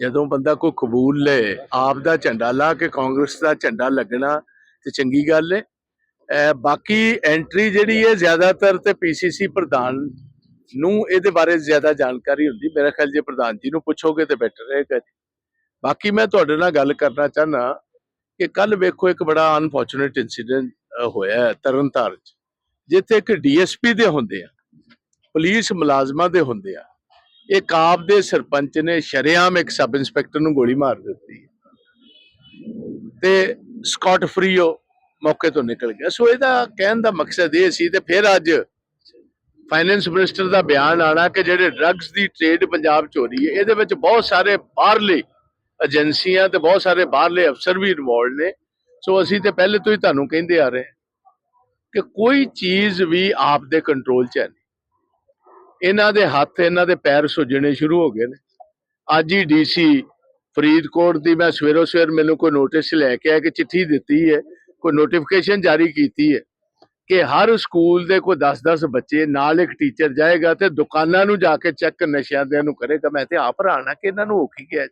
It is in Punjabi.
ਜਦੋਂ ਬੰਦਾ ਕੋਈ ਕਬੂਲ ਲੇ ਆਪ ਦਾ ਝੰਡਾ ਲਾ ਕੇ ਕਾਂਗਰਸ ਦਾ ਝੰਡਾ ਲੱਗਣਾ ਤੇ ਚੰਗੀ ਗੱਲ ਹੈ ਬਾਕੀ ਐਂਟਰੀ ਜਿਹੜੀ ਹੈ ਜ਼ਿਆਦਾਤਰ ਤੇ ਪੀਸੀਸੀ ਪ੍ਰਧਾਨ ਨੂੰ ਇਹਦੇ ਬਾਰੇ ਜ਼ਿਆਦਾ ਜਾਣਕਾਰੀ ਹੁੰਦੀ। ਮੇਰਾ ਖਿਆਲ ਜੇ ਪ੍ਰਧਾਨ ਜੀ ਨੂੰ ਪੁੱਛੋਗੇ ਤੇ ਬੈਟਰ ਰਹੇਗਾ ਜੀ। ਬਾਕੀ ਮੈਂ ਤੁਹਾਡੇ ਨਾਲ ਗੱਲ ਕਰਨਾ ਚਾਹਨਾ ਕਿ ਕੱਲ ਵੇਖੋ ਇੱਕ ਬੜਾ ਅਨਫੋਰਚੂਨੇਟ ਇਨਸੀਡੈਂਟ ਹੋਇਆ ਤਰਨਤਾਰਨ ਚ, ਜਿੱਥੇ ਇੱਕ ਡੀਐਸਪੀ ਦੇ ਹੁੰਦੇ ਆ, ਪੁਲਿਸ ਮੁਲਾਜ਼ਮਾਂ ਦੇ ਹੁੰਦੇ ਆ। ਇੱਕ ਆਪ ਦੇ ਸਰਪੰਚ ਨੇ ਸ਼ਰੇਆਮ ਇੱਕ ਸਬ ਇੰਸਪੈਕਟਰ ਨੂੰ ਗੋਲੀ ਮਾਰ ਦਿੱਤੀ। ਤੇ ਸਕਾਟ ਫਰੀ ਮੌਕੇ ਤੋਂ ਨਿਕਲ ਗਿਆ। ਸੋ ਇਹਦਾ ਕਹਿਣ ਦਾ ਮਕਸਦ ਇਹ ਸੀ ਤੇ ਫਿਰ ਅੱਜ ਫਾਈਨੈਂਸ ਮਿਨਿਸਟਰ ਦਾ ਬਿਆਨ ਆਣਾ ਕਿ ਜਿਹੜੇ ਡਰੱਗਸ ਦੀ ਟ੍ਰੇਡ ਪੰਜਾਬ ਚ ਹੋ ਰਹੀ ਹੈ, ਇਹਦੇ ਵਿੱਚ ਬਹੁਤ ਸਾਰੇ ਬਾਹਰਲੇ ਏਜੰਸੀਆਂ ਤੇ ਬਹੁਤ ਸਾਰੇ ਬਾਹਰਲੇ ਅਫਸਰ ਵੀ ਇਨਵੋਲਡ ਨੇ। ਸੋ ਅਸੀਂ ਤੇ ਪਹਿਲੇ ਤੋਂ ਹੀ ਤੁਹਾਨੂੰ ਕਹਿੰਦੇ ਆ ਰਹੇ ਕਿ ਕੋਈ ਚੀਜ਼ ਵੀ ਆਪ ਦੇ ਕੰਟਰੋਲ 'ਚ ਹੈ ਨਹੀਂ। ਇਹਨਾਂ ਦੇ ਹੱਥ, ਇਹਨਾਂ ਦੇ ਪੈਰ ਸੁੱਜਣੇ ਸ਼ੁਰੂ ਹੋ ਗਏ ਨੇ। ਅੱਜ ਹੀ ਡੀਸੀ ਫਰੀਦਕੋਟ ਦੀ ਮੈਂ ਸਵੇਰੋ ਸਵੇਰ ਮੈਨੂੰ ਕੋਈ ਨੋਟਿਸ ਲੈ ਕੇ ਆਇਆ ਕਿ ਚਿੱਠੀ ਦਿੱਤੀ ਹੈ, ਕੋਈ ਨੋਟੀਫਿਕੇਸ਼ਨ ਜਾਰੀ ਕੀਤੀ ਹੈ ਕਿ ਹਰ ਸਕੂਲ ਦੇ ਕੋਈ 10-10 ਬੱਚੇ ਨਾਲ ਇੱਕ ਟੀਚਰ ਜਾਏਗਾ ਤੇ ਦੁਕਾਨਾਂ ਨੂੰ ਜਾ ਕੇ ਚੈੱਕ ਨਸ਼ਿਆਂ ਦੇ ਨੂੰ ਕਰੇਗਾ ਮੈਂ ਤੇ ਆਪ ਹੈਰਾਨ ਕਿ ਇਹਨਾਂ ਨੂੰ ਹੋ ਕੀ ਗਿਆ